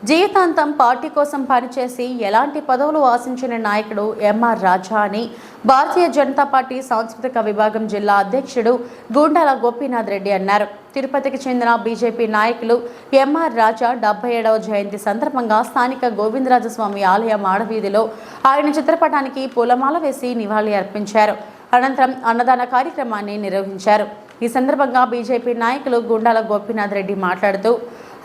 జీవితాంతం పార్టీ కోసం పనిచేసి ఎలాంటి పదవులు ఆశించిన నాయకుడు ఎంఆర్ రాజా అని భారతీయ జనతా పార్టీ సాంస్కృతిక విభాగం జిల్లా అధ్యక్షుడు గూండాల గోపీనాథ్ రెడ్డి అన్నారు. తిరుపతికి చెందిన బీజేపీ నాయకులు ఎంఆర్ రాజా డెబ్బై ఏడవ జయంతి సందర్భంగా స్థానిక గోవిందరాజస్వామి ఆలయం ఆడవీధిలో ఆయన చిత్రపటానికి పూలమాల వేసి నివాళి అర్పించారు. అనంతరం అన్నదాన కార్యక్రమాన్ని నిర్వహించారు. ఈ సందర్భంగా బీజేపీ నాయకులు గుండాల గోపీనాథ్ రెడ్డి మాట్లాడుతూ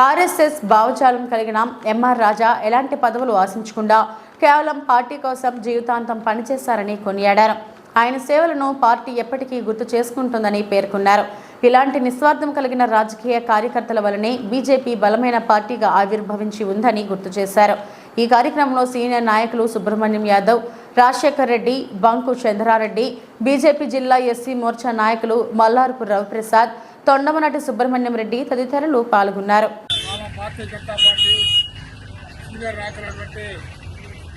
ఆర్ఎస్ఎస్ భావజాలం కలిగిన ఎంఆర్ రాజా ఎలాంటి పదవులు ఆశించకుండా కేవలం పార్టీ కోసం జీవితాంతం పనిచేశారని కొనియాడారు. ఆయన సేవలను పార్టీ ఎప్పటికీ గుర్తు చేసుకుంటుందని పేర్కొన్నారు. ఇలాంటి నిస్వార్థం కలిగిన రాజకీయ కార్యకర్తల వలనే బీజేపీ బలమైన పార్టీగా ఆవిర్భవించి ఉందని గుర్తు చేశారు. ఈ కార్యక్రమంలో సీనియర్ నాయకులు సుబ్రహ్మణ్యం యాదవ్ రాజశేఖర్ రెడ్డి బంకు చంద్రారెడ్డి బీజేపీ జిల్లా ఎస్సీ మోర్చా నాయకులు మల్లార్పు రవిప్రసాద్ తొండమనటి సుబ్రహ్మణ్యం రెడ్డి తదితరులు పాల్గొన్నారు. భారతీయ జనతా పార్టీ సీనియర్ నాయకులైనటువంటి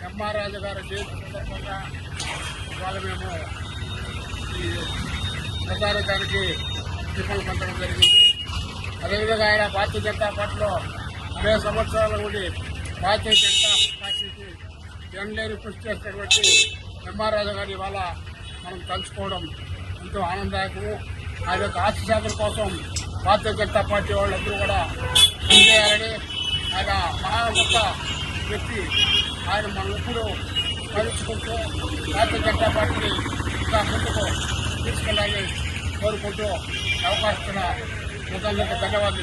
ఎంఆర్ రాజు గారి జయంతి సందర్భంగా ఇవాళ మేము ఈ ప్రసారానికి టిఫిన్ పొందడం జరిగింది. అదేవిధంగా ఆయన భారతీయ జనతా పార్టీలో అనేక సంవత్సరాల నుండి భారతీయ జనతా పార్టీకి ఎనలేని కృషి చేసినటువంటి ఎంఆర్ గారి ఇవాళ మనం తలుచుకోవడం ఎంతో ఆనందదాయకము. ఆయన యొక్క ఆశీస్సాదం కోసం భారతీయ జనతా పార్టీ వాళ్ళందరూ కూడా చేయాలని ఆయన మహాగొప్ప వ్యక్తి. ఆయన మనం ఎప్పుడు స్మరించుకుంటూ భారతీయ జనతా పార్టీని ఇంకా ముందుకు తీసుకెళ్ళాలని కోరుకుంటూ అవకాశం ఇచ్చిన ధన్యవాదాలు.